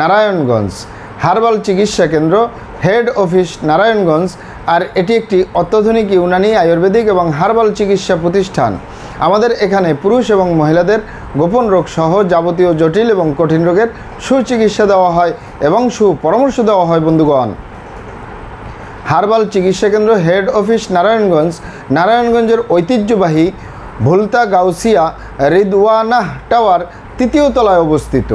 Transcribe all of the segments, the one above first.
Narayanganj. Herbal চিকিৎসা কেন্দ্র, head office Narayanganj, আর এটি একটি অত্যাধুনিক ইউনানি আয়ুর্বেদিক এবং হার্বাল চিকিৎসা প্রতিষ্ঠান। আমাদের এখানে পুরুষ এবং মহিলাদের গোপন রোগ সহ যাবতীয় জটিল এবং কঠিন রোগের সুচিকিৎসা দেওয়া হয় এবং সুপরামর্শ দেওয়া হয় বন্ধুগণ। হার্বাল চিকিৎসা কেন্দ্র, হেড অফিস নারায়ণগঞ্জ, নারায়ণগঞ্জের ঐতিহ্যবাহী ভুলতা গাউসিয়া রিদওয়ানাহ টাওয়ার তৃতীয় তলায় অবস্থিত।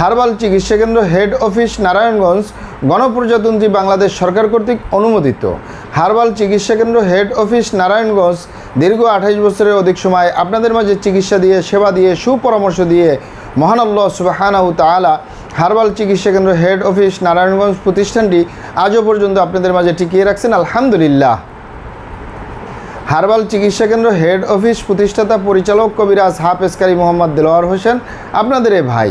হার্বাল চিকিৎসা কেন্দ্র হেড অফিস নারায়ণগঞ্জ গণপ্রজাতন্ত্রী বাংলাদেশ সরকার কর্তৃক অনুমোদিত। হার্বাল চিকিৎসা কেন্দ্র হেড অফিস নারায়ণগঞ্জ দীর্ঘ আঠাইশ বছরের অধিক সময় আপনাদের মাঝে চিকিৎসা দিয়ে, সেবা দিয়ে, সুপরামর্শ দিয়ে মহানাল্লাহ সুবাহানাউ তালা হার্বাল চিকিৎসা কেন্দ্র হেড অফিস নারায়ণগঞ্জ প্রতিষ্ঠানটি আজও পর্যন্ত আপনাদের মাঝে টিকিয়ে রাখছেন। আলহামদুলিল্লাহ। হার্বাল চিকিৎসা কেন্দ্র হেড অফিস প্রতিষ্ঠাতা পরিচালক কবিরাজ হাফেজকারী মোহাম্মদ দেলোয়ার হোসেন, আপনাদের ভাই।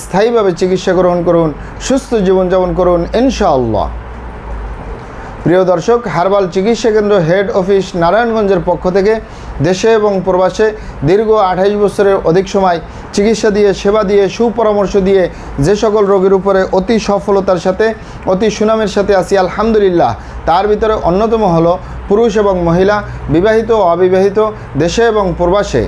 স্থায়ীভাবে চিকিৎসা গ্রহণ করুন, সুস্থ জীবনযাপন করুন, ইনশাআল্লাহ। প্রিয় দর্শক, হার্বাল চিকিৎসা কেন্দ্র হেড অফিস নারায়ণগঞ্জের পক্ষ থেকে দেশে এবং প্রবাসে দীর্ঘ আঠাইশ বছরের অধিক সময় চিকিৎসা দিয়ে, সেবা দিয়ে, সুপরামর্শ দিয়ে যে সকল রোগীর উপরে অতি সফলতার সাথে, অতি সুনামের সাথে আসি আলহামদুলিল্লাহ। তার ভিতরে অন্যতম হলো পুরুষ এবং মহিলা, বিবাহিত ও অবিবাহিত, দেশে এবং প্রবাসে।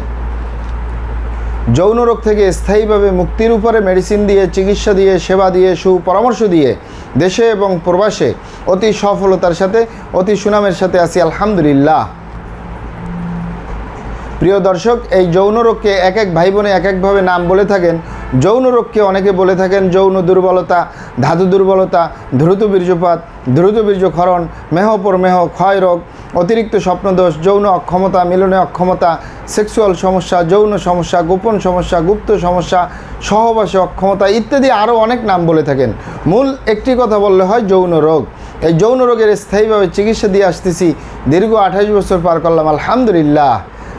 যৌন রোগ থেকে স্থায়ীভাবে মুক্তির উপরে মেডিসিন দিয়ে, চিকিৎসা দিয়ে, সেবা দিয়ে, সুপরামর্শ দিয়ে দেশে এবং প্রবাসে অতি সফলতার সাথে, অতি সুনামের সাথে আছি, আলহামদুলিল্লাহ। প্রিয় দর্শক, এই যৌন রোগকে এক এক ভাই বোনে এক একভাবে নাম বলে থাকেন। যৌন রোগকে অনেকে বলে থাকেন যৌন দুর্বলতা, ধাতু দুর্বলতা, দ্রুত বীর্যপাত, দ্রুত বীর্যক্ষরণ মেহপর মেহ, ক্ষয় রোগ, অতিরিক্ত স্বপ্নদোষ, যৌন অক্ষমতা, মিলনে অক্ষমতা, সেক্সুয়াল সমস্যা, যৌন সমস্যা, গোপন সমস্যা, গুপ্ত সমস্যা, সহবাসে অক্ষমতা ইত্যাদি আরও অনেক নাম বলে থাকেন। মূল একটি কথা বললে হয় যৌন রোগ। এই যৌন রোগের স্থায়ীভাবে চিকিৎসা দিয়ে আসতেছি। দীর্ঘ আঠাশ বছর পার করলাম, আলহামদুলিল্লাহ।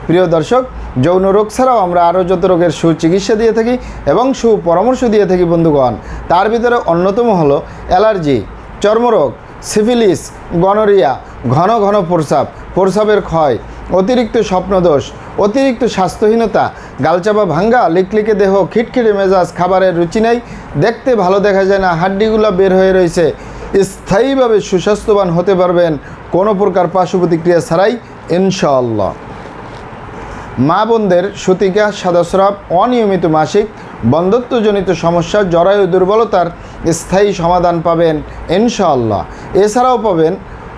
প্রিয় দর্শক যৌন রোগ ছাড়াও আমরা আরও যত রোগের সুচিকিৎসা দিয়ে থাকি এবং সুপরামর্শ দিয়ে থাকি, বন্ধুগণ, তার ভিতরে অন্যতম হলো অ্যালার্জি, চর্মরোগ, সিফিলিস, গনোরিয়া, ঘন ঘন প্রস্রাব, প্রস্রাবের ক্ষয়, অতিরিক্ত স্বপ্নদোষ, অতিরিক্ত স্বাস্থ্যহীনতা, গালচাপা ভাঙ্গা, লিকলিকে দেহ, খিটখিটে মেজাজ, খাবারের রুচি নেই, দেখতে ভালো দেখা যায় না, হাড্ডিগুলো বের হয়ে রয়েছে। স্থায়ীভাবে সুস্বাস্থ্যবান হতে পারবেন কোনো প্রকার পার্শ্ব প্রতিক্রিয়া ছাড়াই, ইনশাআল্লাহ। মা বোনদের সুতিকা সাদাস্রাব অনিয়মিত মাসিক, বন্ধত্বজনিত সমস্যা জরায়ু দুর্বলতার স্থায়ী সমাধান পাবেন ইনশাআল্লাহ। এছাড়াও পাবেন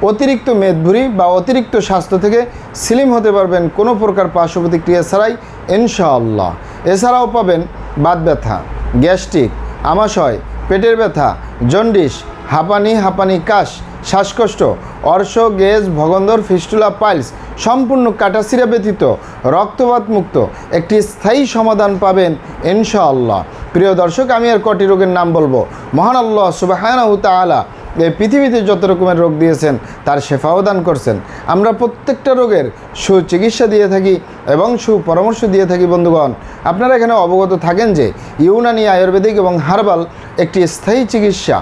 অতিরিক্ত মেদভুরি বা অতিরিক্ত স্বাস্থ্য থেকে স্লিম হতে পারবেন কোনো প্রকার পার্শ্ব প্রতিক্রিয়া ছাড়াই ইনশাআল্লাহ। এছাড়াও পাবেন বাত ব্যথা, গ্যাস্ট্রিক, আমাশয়, পেটের ব্যথা, জন্ডিস, হাঁপানি হাঁপানি কাশ, শ্বাসকষ্ট, অর্শ, গেজ, ভগন্দর, ফিস্টুলা, পাইলস সম্পূর্ণ কাটাসিরা ব্যতীত রক্তপাত মুক্ত। একটি স্থায়ী সমাধান পাবেন ইনশাআল্লাহ। প্রিয় দর্শক, আমি আর কটি রোগের নাম বলব। মহান আল্লাহ সুবাহানাহু তাআলা এই পৃথিবীতে যত রকমের রোগ দিয়েছেন, তার সেফাও দান করছেন। আমরা প্রত্যেকটা রোগের সুচিকিৎসা দিয়ে থাকি এবং সুপরামর্শ দিয়ে থাকি, বন্ধুগণ। আপনারা এখানে অবগত থাকেন যে ইউনানি আয়ুর্বেদিক এবং হার্বাল একটি স্থায়ী চিকিৎসা।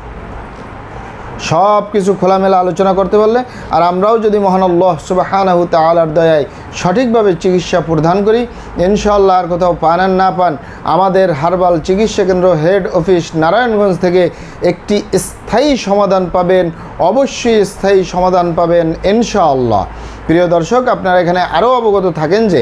সব কিছু খোলামেলা আলোচনা করতে পারলে, আর আমরাও যদি মহান আল্লাহ সুবাহানাহু তালার দয়ায় সঠিকভাবে চিকিৎসা প্রদান করি, ইনশাআল্লাহ আর কোথাও পান আর না পান, আমাদের হার্বাল চিকিৎসা কেন্দ্র হেড অফিস নারায়ণগঞ্জ থেকে একটি স্থায়ী সমাধান পাবেন, অবশ্যই স্থায়ী সমাধান পাবেন ইনশাআল্লাহ। প্রিয় দর্শক, আপনারা এখানে আরও অবগত থাকেন যে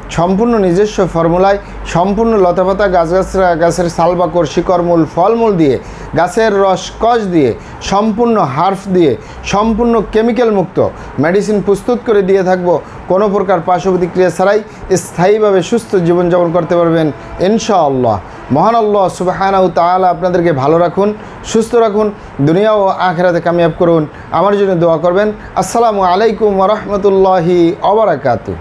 সম্পূর্ণ নিজস্ব ফর্মুলায় সম্পূর্ণ লতাপাতা গাছগাছরা, গাছের সালবাকর, শিকড়মূল, ফলমূল দিয়ে, গাছের রস কষ দিয়ে, সম্পূর্ণ হার্ফ দিয়ে, সম্পূর্ণ কেমিক্যাল মুক্ত। মেডিসিন প্রস্তুত করে দিয়ে থাকব। কোনো প্রকার পার্শ্ব প্রতিক্রিয়া ছাড়াই স্থায়ীভাবে সুস্থ জীবনযাপন করতে পারবেন ইনশাআল্লাহ। মহান আল্লাহ সুবাহানাউ তাআলা আপনাদেরকে ভালো রাখুন, সুস্থ রাখুন, দুনিয়া ও আখেরাতে কামিয়াব করুন। আমার জন্য দোয়া করবেন। আসসালামু আলাইকুম রহমতুল্লাহি অবরাকাতু